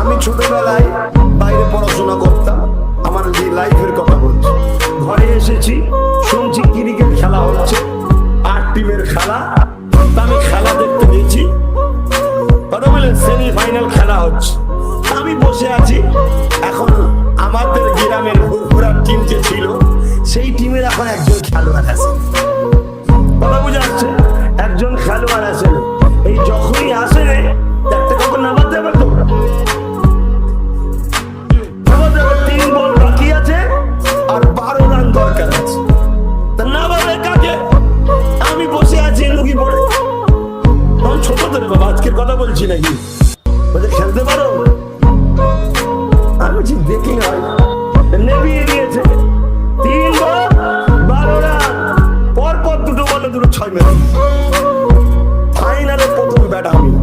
আমি ছোটবেলায় বাইরে পড়াশোনা করতাম। আমার যে লাইফের কথা বলছি। ঘরে এসেছি, শুনছি ক্রিকেট খেলা হচ্ছে। আট টিমের খেলা, আমি খেলা দেখতে গেছি। সেমিফাইনাল খেলা হচ্ছে। আমি বসে আছি। এখন আমাদের গ্রামের ঘুরঘুরার টিম যে ছিল, সেই টিমের এখন একজন খেলোয়াড় আছে। কথা বুঝে আসছে একজন খেলোয়াড় আছে। তো রে বাবা আজকের কথা বলছি নাকি? বলছে, খেলতে পারো? আমি বলছি, দেখি না। নেভিয়ে দিয়েছে। তিন বল, বারো রান। পর পর দুটো বলে দুটো ছয় মেরে। ফাইনালে প্রথম ব্যাট আমি।